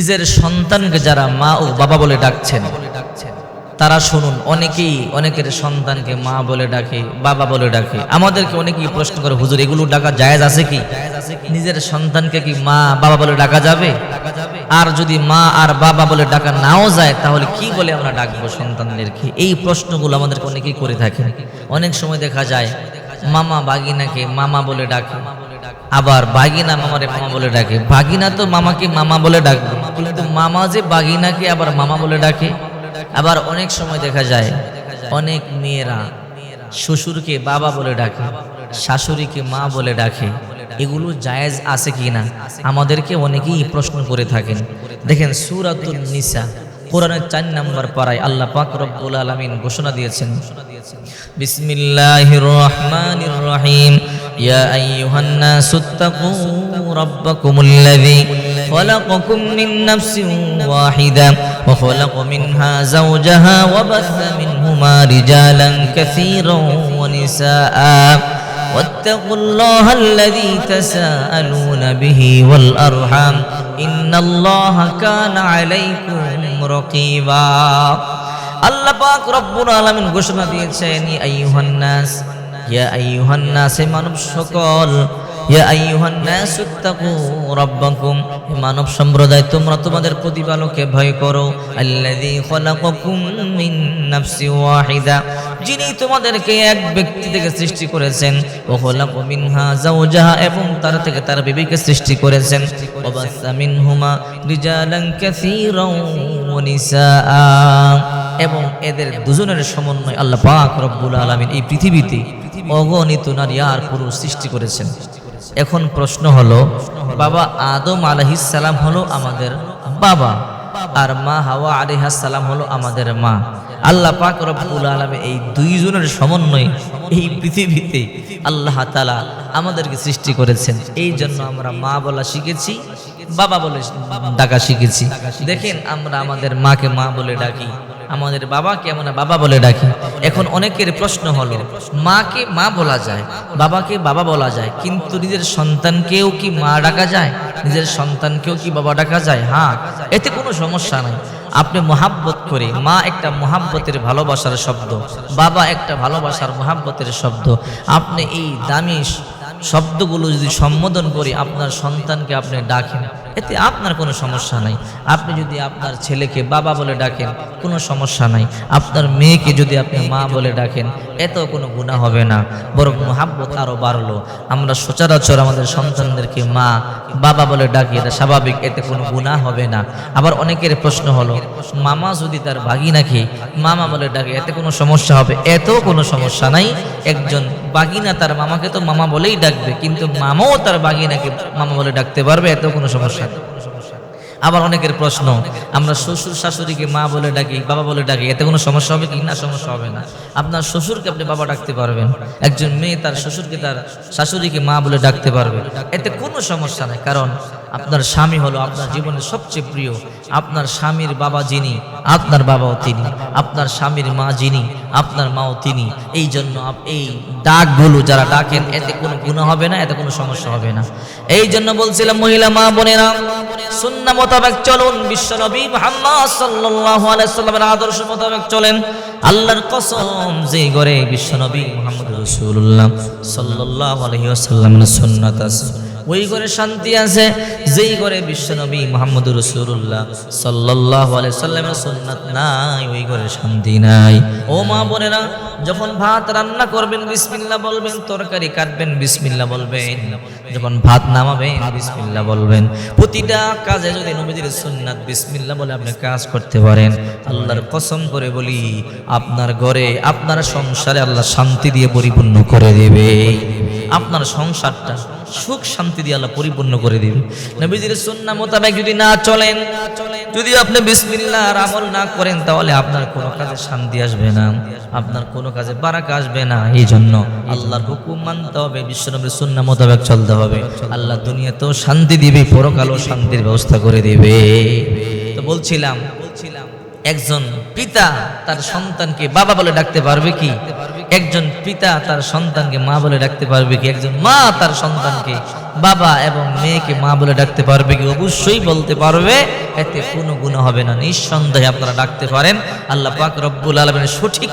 নিজের সন্তানকে যারা মা ও বাবা বলে ডাকছেন, তারা শুনুন, অনেকেই অনেকের সন্তানকে মা বলে ডাকে, বাবা বলে ডাকে। আমাদেরকে অনেকেই প্রশ্ন করে, হুজুর, এগুলো ডাকা জায়েজ আছে কি? নিজের সন্তানকে কি মা, বাবা বলে ডাকা যাবে? আর যদি মা আর বাবা বলে ডাকা নাও যায়, তাহলে কি বলে আমরা ডাকবো সন্তানদেরকে? এই প্রশ্নগুলো আমাদেরকে অনেকেই করে থাকে অনেক সময় দেখা যায়, মামা বাগিনাকে মামা বলে ডাকে। আবার বাগিনা মামারে মামা বলে ডাকে। বাগিনা তো মামাকে মামা বলে ডাকে কিন্তু মামা যে বাগিনাকে আবার মামা বলে ডাকে। আবার অনেক সময় দেখা যায়, অনেক মেয়েরা শ্বশুরকে বাবা বলে ডাকে, শাশুড়িকে মা বলে ডাকে। এগুলো জায়েজ আছে কি না আমাদেরকে অনেকেই প্রশ্ন করে থাকেন। দেখেন সুরাতুল নিসা, কোরআনের চার নম্বর পাড়ায় আল্লাহ পাক রব্বুল আলামিন ঘোষণা দিয়েছেন। বিসমিল্লাহির রহমানির রহিম। ইয়া আইয়ুহান-নাস ইত্তাকু রাব্বাকুমুল্লাযী خلقكم من نفس واحدة وخلق منها زوجها وبث منهما رجالا كثيرا ونساء واتقوا الله الذي تساءلون به والأرحام إن الله كان عليكم رقيبا আল্লাহ পাক রব্বুল আলামিন ঘোষণা দিয়েছেন ইয়া আইয়ুহান নাস ইয়া মানব সকল ইয়া মানব সম্প্রদায়, তোমরা তোমাদের প্রতিপালককে ভয় করো। ওয়াহিদা, যিনি তোমাদেরকে এক ব্যক্তি থেকে সৃষ্টি করেছেন। ও খলাকু এবং তার থেকে তার বিবিকে সৃষ্টি করেছেন। এবং এদের দুজনের সমন্বয় আল্লাহ পাক রব্বুল আলমিন এই পৃথিবীতে অগণিত নারী আর পুরুষ সৃষ্টি করেছেন। এখন প্রশ্ন হলো, বাবা আদম আলহিসাল্লাম হলো আমাদের বাবা আর মা হাওয়া আলিহাসাল্লাম হলো আমাদের মা। আল্লাহ পাক রব্বুল আলমী এই দুইজনের সমন্বয় এই পৃথিবীতে আল্লাহ তালা আমাদেরকে সৃষ্টি করেছেন। এই জন্য আমরা মা বলা শিখেছি, বাবা বলে ডাকা শিখেছি। দেখেন আমরা আমাদের মাকে মা বলে ডাকি। আমাদের বাবাকে আমরা বাবা বলে ডাকি। এখন অনেকের প্রশ্ন হলো, মাকে মা বলা যায়, বাবাকে বাবা বলা যায়, কিন্তু নিজের সন্তানকেও কি মা ডাকা যায়? নিজের সন্তানকেও কি বাবা ডাকা যায়? হ্যাঁ এতে কোনো সমস্যা নাই। আপনি মহাব্বত করে, মা একটা মহাব্বতের ভালোবাসার শব্দ, বাবা একটা ভালোবাসার মহাব্বতের শব্দ। আপনি এই দামি শব্দগুলো যদি সম্বোধন করে আপনার সন্তানকে আপনি ডাকেন। এতে আপনার কোনো সমস্যা নাই। আপনি যদি আপনার ছেলেকে বাবা বলে ডাকেন কোনো সমস্যা নাই। আপনার মেয়েকে যদি আপনি মা বলে ডাকেন এতেও কোনো গুণা হবে না। বরং মহাব্বত আরও বাড়লো। আমরা সচরাচর আমাদের সন্তানদেরকে মা বাবা বলে ডাকি এটা স্বাভাবিক এতে কোনো গুণা হবে না। আবার অনেকের প্রশ্ন হলো মামা যদি তার ভাগিনাকে মামা বলে ডাকে এতে কোনো সমস্যা হবে? এতেও কোনো সমস্যা নাই। একজন বাগিনা তার মামাকে তো মামা বলেই ডাকবে কিন্তু মামাও তার বাগিনাকে মামা বলে ডাকতে পারবে এতেও কোনো সমস্যা নেই আবার অনেকের প্রশ্ন, আমরা শ্বশুর শাশুড়িকে মা বলে ডাকি, বাবা বলে ডাকি, এতে কোনো সমস্যা হবে কি? না, সমস্যা হবে না। আপনার শ্বশুরকে আপনি বাবা ডাকতে পারবেন, একজন মেয়ে তার শ্বশুরকে তার শাশুড়িকে মা বলে ডাকতে পারবে। এতে কোনো সমস্যা নাই, কারণ আপনার স্বামী হলো আপনার জীবনের সবচেয়ে প্রিয়। আপনার স্বামীর বাবা যিনি, আপনার বাবাও তিনি। আপনার স্বামীর মা যিনি, আপনার মাও তিনি। এই জন্য এই ডাকগুলো যারা ডাকেন, এতে কোনো গুণ হবে না, এতে কোনো সমস্যা হবে না। এই জন্য বলছিলাম, মহিলা মা বোনেরা, সুন্না মোতাবেক চলুন। বিশ্বনবী মুহাম্মদ সাল্লাল্লাহু আলাইহি সাল্লামের আদর্শ মোতাবেক চলেন। আল্লাহর কসম যে ঘরে বিশ্বনবী মুহাম্মদ রাসূলুল্লাহ সাল্লাল্লাহু আলাইহি ওয়াসাল্লামের সুন্নাত আছে ওই ঘরে শান্তি আছে, যেই ঘরে বিশ্বনবী মোহাম্মদ রসুল্লাহ সাল্লাহ সাল্লামের সুন্নাত নাই, ওই ঘরে শান্তি নাই। ও মা বোনেরা, যখন ভাত রান্না করবেন বিসমিল্লা বলবেন, তরকারি কাটবেন বিসমিল্লা বলবেন, যখন ভাত নামাবেন বিসমিল্লা বলবেন। প্রতিটা কাজে যদি নবীদের সুন্নাত বিসমিল্লা বলে আপনি কাজ করতে পারেন, আল্লাহর কসম করে বলি, আপনার ঘরে, আপনার সংসারে আল্লাহ শান্তি দিয়ে পরিপূর্ণ করে দেবে। আপনার সংসারটা সুখ শান্তি দিয়ে আল্লাহ পরিপূর্ণ করে দিবে। নবীজির সুন্নাহ মোতাবেক যদি না চলেন, যদি আপনি বিসমিল্লাহর আমল না করেন, তাহলে আপনার কোনো কাজে শান্তি আসবে না, আপনার কোনো কাজে বারাক আসবে না। এই জন্য আল্লাহর হুকুম মানতে হবে বিশ্বনবীর সুন্নাহ মোতাবেক চলতে হবে। আল্লাহ দুনিয়াতেও শান্তি দিবে, পরকালও শান্তির ব্যবস্থা করে দিবে। তো বলছিলাম বলছিলাম, একজন পিতা তার সন্তানকে বাবা বলে ডাকতে পারবে কি? একজন পিতা তার সন্তানকে মা বলে ডাকতে পারবে কি? একজন মা তার সন্তানকে বাবা এবং মেয়েকে মা বলে ডাকতে পারবে কি? অবশ্যই বলতে পারবে। এতে কোনো গুণ হবে না। নিঃসন্দেহে আপনারা ডাকতে পারেন। আল্লাহ পাক রব্বুল আলমের সঠিক